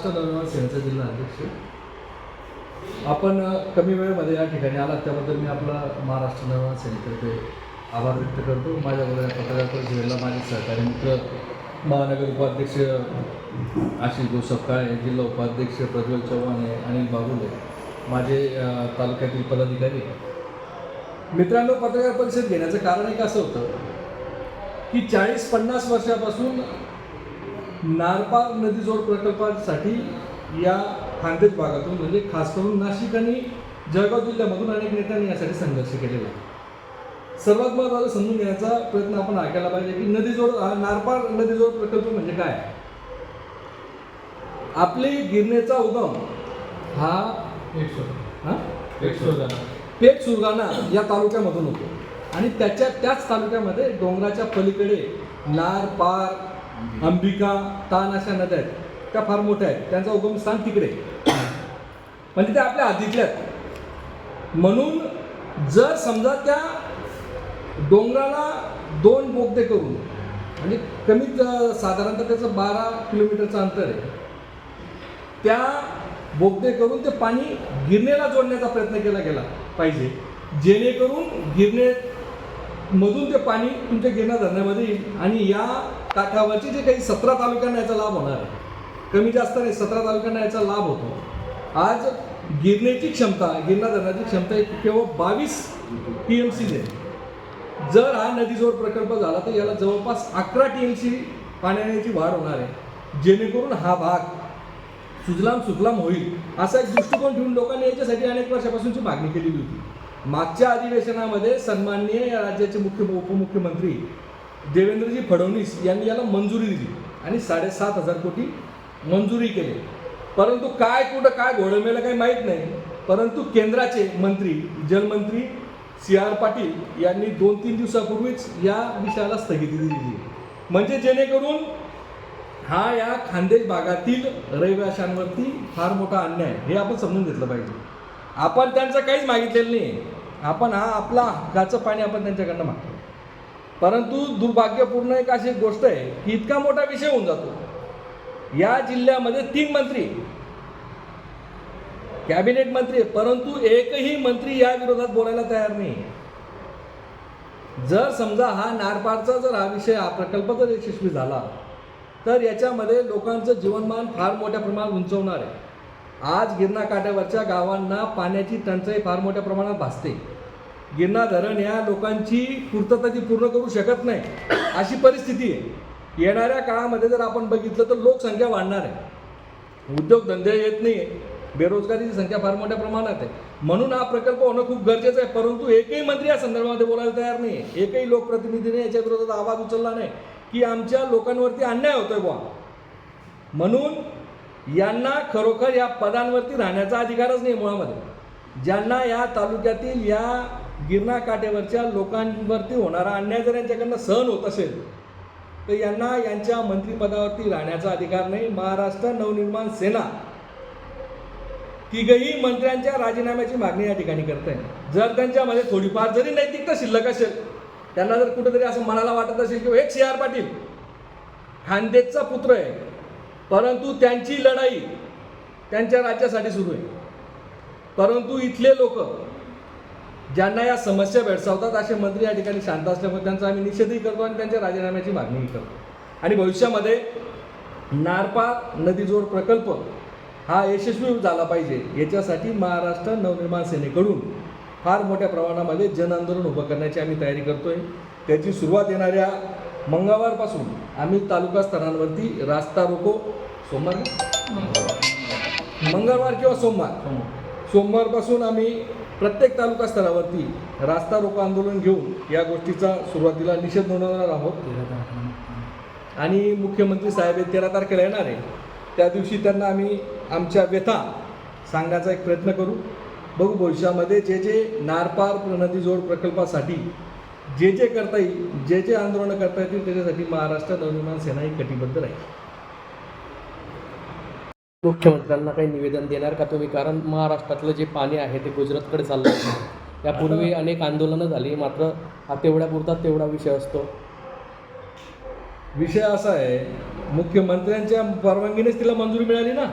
महाराष्ट्र नवनिर्माण सेनेचा जिल्हा अध्यक्ष. आपण कमी वेळेमध्ये या ठिकाणी आलात त्याबद्दल मी आपला महाराष्ट्र नवनिर्माण सेनेतर्फे आभार व्यक्त करतो. माझ्याबरोबर या पत्रकार परिषदेला माझे सहकारी मित्र महानगर उपाध्यक्ष आशिष जोसफ काळे जिल्हा उपाध्यक्ष प्रज्वल चव्हाण आहे अनिल बागुले माझे तालुक्यातील पदाधिकारी. मित्रांनो पत्रकार परिषद घेण्याचं कारण एक असं होतं की चाळीस पन्नास वर्षापासून नारपार नदीजोड प्रकल्पासाठी या खानदेश भागातून म्हणजे खास करून नाशिक आणि जळगाव जिल्ह्यामधून अनेक नेत्यांनी यासाठी संघर्ष केलेला आहे. सर्वात महत्त्वाचं समजून घेण्याचा प्रयत्न आपण केला पाहिजे की नदीजोड हा नारपार नदीजोड प्रकल्प म्हणजे काय? आपली गिरणेचा उगम हा हा? पेठ सुरगाणा या तालुक्यामधून होतो. आणि त्याच्या त्याच तालुक्यामध्ये डोंगराच्या पलीकडे नार पार अंबिका. तान अशा नद्या आहेत. त्या फार मोठ्या आहेत. त्यांचा उगम स्थान तिकडे. म्हणजे त्या आपल्या हद्दीतल्या आहेत. म्हणून जर समजा त्या डोंगराला दोन बोगदे करून म्हणजे कमीत साधारणतः त्याचं बारा किलोमीटरचं अंतर आहे त्या बोगदे करून ते पाणी गिरणेला जोडण्याचा प्रयत्न केला गेला पाहिजे. जेणेकरून गिरणे मधून ते पाणी तुमच्या गिरणा धरण्यामध्ये येईल. आणि या काठावरचे जे काही सतरा तालुक्यांना याचा लाभ होणार आहे. कमी जास्त नाही सतरा तालुक्यांना याचा लाभ होतो. आज गिरण्याची क्षमता गिरणा धरणाची क्षमता केवळ बावीस टी एम सी आहे. जर हा नदीजोड प्रकल्प झाला तर याला जवळपास अकरा टी एम सी पाण्याची वाढ होणार आहे. जेणेकरून हा भाग सुजलाम सुफलाम होईल असा एक दृष्टिकोन ठेवून लोकांनी याच्यासाठी अनेक वर्षापासूनची मागणी केलेली होती. मागच्या अधिवेशनामध्ये सन्माननीय या राज्याचे मुख्य उपमुख्यमंत्री देवेंद्रजी फडणवीस यांनी याला मंजुरी दिली आणि साडेसात हजार कोटी मंजुरी केली. परंतु काय कुठं काय घोडमेलं काही माहीत नाही. परंतु केंद्राचे मंत्री जलमंत्री सी आर पाटील यांनी दोन तीन दिवसापूर्वीच या विषयाला स्थगिती दिली म्हणजे जेणेकरून हा या खानदेश भागातील रहिवाशांवरती फार मोठा अन्याय आहे. हे आपण समजून घेतलं पाहिजे. आपण त्यांचं काहीच मागितलेलं नाही आपण हा आपला हक्काचं पाणी आपण त्यांच्याकडनं मागतो. परंतु दुर्भाग्यपूर्ण एक अशी गोष्ट आहे की इतका मोठा विषय होऊन जातो. या जिल्ह्यामध्ये तीन मंत्री कॅबिनेट मंत्री परंतु एकही मंत्री या विरोधात बोलायला तयार नाही जर समजा हा नारपारचा जर हा विषय हा प्रकल्प जर यशस्वी झाला तर याच्यामध्ये लोकांचं जीवनमान फार मोठ्या प्रमाणात उंचवणार आहे. आज गिरणाकाठ्यावरच्या गावांना पाण्याची टंचाई फार मोठ्या प्रमाणात भासते. गिरणा धरण या लोकांची पूर्तता ती पूर्ण करू शकत नाही. अशी परिस्थिती आहे. येणाऱ्या काळामध्ये जर आपण बघितलं तर लोकसंख्या वाढणार आहे. उद्योगधंदे येत नाही बेरोजगारीची संख्या फार मोठ्या प्रमाणात आहे. म्हणून हा प्रकल्प होणं खूप गरजेचं आहे. परंतु एकही मंत्री या संदर्भामध्ये बोलायला तयार नाही आहे एकही लोकप्रतिनिधीने याच्या विरोधात आवाज उचलला नाही की आमच्या लोकांवरती अन्याय होतोय बुवा. म्हणून यांना खरोखर या पदांवरती राहण्याचा अधिकारच नाही मुळामध्ये. ज्यांना या तालुक्यातील या गिरणा काठेवरच्या लोकांवरती होणारा अन्याय जर यांच्याकडनं सहन होत असेल तर यांना यांच्या मंत्रिपदावरती राहण्याचा अधिकार नाही. महाराष्ट्र नवनिर्माण सेना तिघही मंत्र्यांच्या राजीनाम्याची मागणी या ठिकाणी करत आहे जर त्यांच्यामध्ये थोडीफार जरी नैतिकता शिल्लक असेल त्यांना जर कुठेतरी असं मनाला वाटत असेल की एक सी आर पाटील खानदेशचा पुत्र आहे परंतु त्यांची लढाई त्यांच्या राज्यासाठी सुरू आहे. परंतु इथले लोक ज्यांना या समस्या भेडसावतात असे मंत्री या ठिकाणी शांत असल्यामुळे त्यांचा आम्ही निषेधही करतो आणि त्यांच्या राजीनाम्याची मागणीही करतो. आणि भविष्यामध्ये नारपार नदीजोड प्रकल्प हा यशस्वी झाला पाहिजे याच्यासाठी महाराष्ट्र नवनिर्माण सेनेकडून फार मोठ्या प्रमाणामध्ये जन आंदोलन उभं करण्याची आम्ही तयारी करतोय. त्याची सुरुवात येणाऱ्या मंगळवारपासून आम्ही तालुका स्तरांवरती रास्ता रोको. सोमवार? मंगळवार. किंवा सोमवार. सोमवारपासून आम्ही प्रत्येक तालुका स्तरावरती रास्ता रोको आंदोलन घेऊन या गोष्टीचा सुरुवातीला निषेध नोंदवणार आहोत. आणि मुख्यमंत्री साहेब हे तेरा तारखेला येणार आहे. त्या दिवशी त्यांना आम्ही आमच्या व्यथा सांगण्याचा एक प्रयत्न करू. बघू भविष्यामध्ये जे जे नारपार नदी जोड प्रकल्पासाठी जे जे करता येईल जे जे आंदोलनं करता येतील त्याच्यासाठी महाराष्ट्र नवनिर्माण सेना ही कटिबद्ध राहील. मुख्यमंत्र्यांना काही निवेदन देणार का तुम्ही? कारण महाराष्ट्रातलं जे पाणी आहे ते गुजरातकडे चाललं आहे. यापूर्वी अनेक आंदोलनं झाली मात्र हा तेवढ्यापुरता तेवढा विषय असतो. विषय असा आहे मुख्यमंत्र्यांच्या परवानगीनेच तिला मंजुरी मिळाली ना?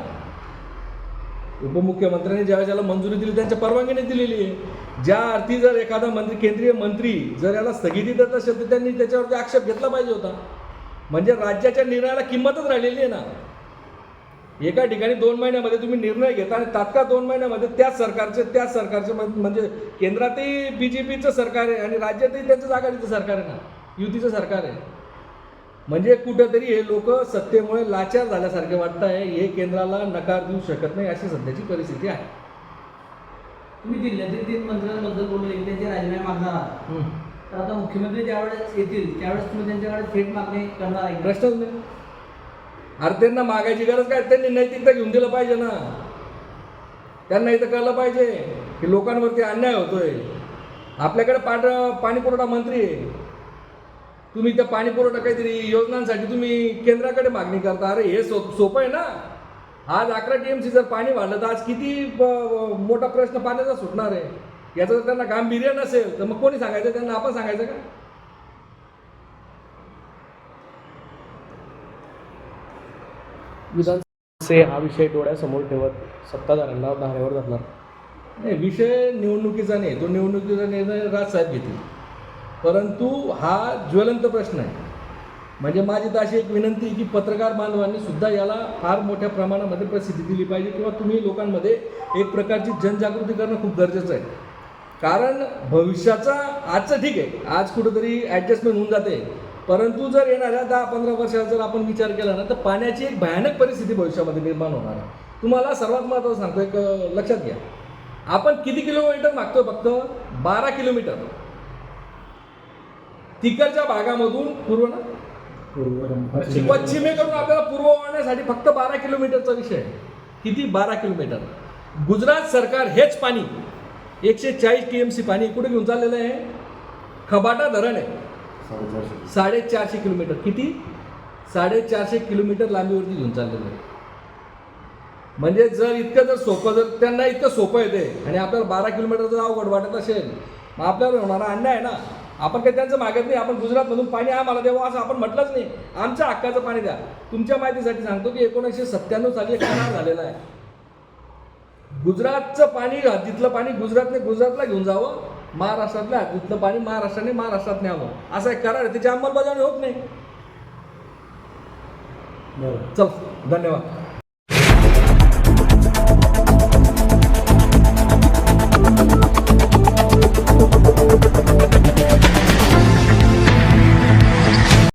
उपमुख्यमंत्र्यांनी ज्यावेळेस याला मंजुरी दिली त्यांच्या परवानगीने दिलेली आहे. ज्या अर्थी जर एखादा मंत्री केंद्रीय मंत्री जर याला स्थगिती देत असेल तर त्यांनी त्याच्यावरती आक्षेप घेतला पाहिजे होता. म्हणजे राज्याच्या निर्णयाला किंमतच राहिलेली आहे ना? एका ठिकाणी दोन महिन्यामध्ये तुम्ही निर्णय घेता आणि तात्काळ दोन महिन्यामध्ये त्याच सरकारचे त्याच सरकारचे म्हण- म्हणजे केंद्रातही बी जे पीचं सरकार आहे आणि राज्यातही त्यांचंच आघाडीचं सरकार आहे ना? युतीचं सरकार आहे. म्हणजे कुठंतरी हे लोक सत्तेमुळे लाचार झाल्यासारखे वाटत आहे हे केंद्राला नकार देऊ शकत नाही अशी सध्याची परिस्थिती आहे. तुम्ही जिल्ह्यातील तीन मंत्र्यांबद्दल बोलले त्यांचे राजीनामे मागणार आहात. तर आता मुख्यमंत्री ज्यावेळेस येतील त्यावेळेस तुम्ही त्यांच्याकडे थेट मागणी करणार आहे? प्रश्नच नाही. अरे त्यांना मागायची गरज काय? त्यांनी नैतिकता घेऊन दिलं पाहिजे ना. त्यांना इथं कळलं पाहिजे की लोकांवरती अन्याय होतोय. आपल्याकडे पाट पाणीपुरवठा मंत्री आहे. तुम्ही त्या पाणीपुरवठा काहीतरी योजनांसाठी तुम्ही केंद्राकडे मागणी करता. अरे हे सो सोपं आहे ना. आज अकरा टी एम सी जर पाणी वाढलं तर आज किती मोठा प्रश्न पाण्याचा सुटणार आहे. याचं जर त्यांना गांभीर्य नसेल तर मग कोणी सांगायचं? त्यांना आपण सांगायचं का? विधानसे हा विषय डोळ्यासमोर ठेवत सत्ताधाऱ्यांना धारेवर धरणार. नाही विषय निवडणुकीचा नाही तो निवडणुकीचा निर्णय राजसाहेब घेतील. परंतु हा ज्वलंत प्रश्न आहे. म्हणजे माझी तर अशी एक विनंती आहे की पत्रकार बांधवांनी सुद्धा याला फार मोठ्या प्रमाणामध्ये प्रसिद्धी दिली पाहिजे किंवा तुम्ही लोकांमध्ये एक प्रकारची जनजागृती करणं खूप गरजेचं आहे. कारण भविष्याचा आजचं ठीक आहे. आज कुठंतरी ॲडजस्टमेंट होऊन जाते. परंतु जर येणाऱ्या दहा पंधरा वर्षाचा जर आपण विचार केला ना तर पाण्याची एक भयानक परिस्थिती भविष्यामध्ये निर्माण होणार आहे. तुम्हाला सर्वात महत्त्वाचं सांगतो एक लक्षात घ्या. आपण किती किलोमीटर मागतो फक्त? बारा किलोमीटर तिकडच्या भागामधून पूर्व ना? पश्चिमेकडून आपल्याला पूर्व वळण्यासाठी फक्त बारा किलोमीटरचा विषय आहे. किती? बारा किलोमीटर गुजरात सरकार हेच पाणी एकशे चाळीस टी एम सी पाणी कुठे घेऊन चाललेलं आहे. खबाटा धरण आहे. साडेचारशे. किलोमीटर. किती? साडेचारशे किलोमीटर लांबीवरती घेऊन चाललेलं आहे म्हणजे जर इतकं जर सोपं जर त्यांना इतकं सोपं येते आणि आपल्याला बारा किलोमीटर जर अवघड वाटत असेल मग आपल्याला होणारा अन्याय आहे ना? आपण काही त्यांचं मागत नाही. आपण गुजरातमधून पाणी आम्हाला द्यावं हो, असं आपण म्हटलंच नाही. आमच्या हक्काचं पाणी द्या. तुमच्या माहितीसाठी सांगतो की एकोणीसशे सत्त्याण्णव साली एक करार झालेला आहे. गुजरातचं पाणी तिथलं पाणी गुजरातने गुजरातला घेऊन जावं. महाराष्ट्रातल्या तिथलं पाणी महाराष्ट्राने महाराष्ट्रात न्यावं असा एक करार त्याची अंमलबजावणी होत नाही. चल धन्यवाद.